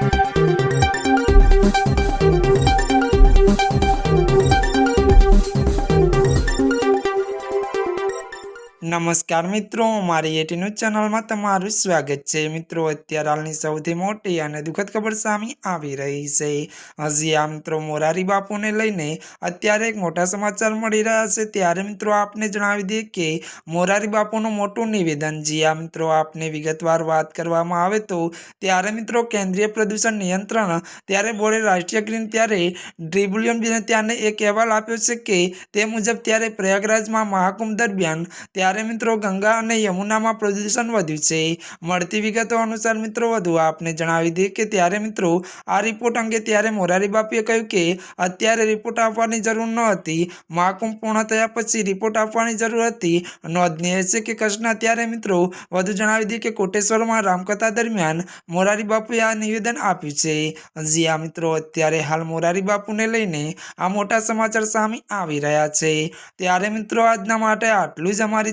Thank you. નમસ્કાર મિત્રો, મારી એટી ચેનલમાં તમારું સ્વાગત છે. મિત્રો, અત્યારે હાલની સૌથી મોટી અને દુઃખદ ખબર સામે આવી રહી છે. હજી આ મિત્રો મોરારી બાપુને લઈને અત્યારે એક મોટા સમાચાર મળી રહ્યા છે. ત્યારે મિત્રો, આપને જણાવી દઈએ કે મોરારી બાપુનું મોટું નિવેદન, જી આ મિત્રો, આપને વિગતવાર વાત કરવામાં આવે તો ત્યારે મિત્રો, કેન્દ્રીય પ્રદૂષણ નિયંત્રણ ત્યારે બોર્ડે રાષ્ટ્રીય ગ્રીન ત્યારે ટ્રિબ્યુનલ બેને ત્યારને એક અહેવાલ આપ્યો છે કે તે મુજબ ત્યારે પ્રયાગરાજમાં મહાકુંભ દરમિયાન ત્યારે મિત્રો ગંગા અને યમુનામાં પ્રદૂષણ વધ્યું છે. મળતી વિગતો અનુસાર મિત્રો વધુ આપને જણાવી દઈએ કે ત્યારે મિત્રો આ રિપોર્ટ અંગે ત્યારે મોરારી બાપુએ કહ્યું કે અત્યારે રિપોર્ટ આપવાની જરૂર ન હતી. મહાકુંભ પૂર્ણ થયા પછી રિપોર્ટ આપવાની જરૂર હતી. નોંધનીય છે કે કચ્છના ત્યારે મિત્રો વધુ જણાવી દઈએ કે કોટેશ્વરમાં રામકથા દરમિયાન મોરારી બાપુએ આ નિવેદન આપ્યું છે. જી આ મિત્રો, અત્યારે હાલ મોરારી બાપુને લઈને આ મોટા સમાચાર સામે આવી રહ્યા છે. ત્યારે મિત્રો આજના માટે આટલું જ. અમારી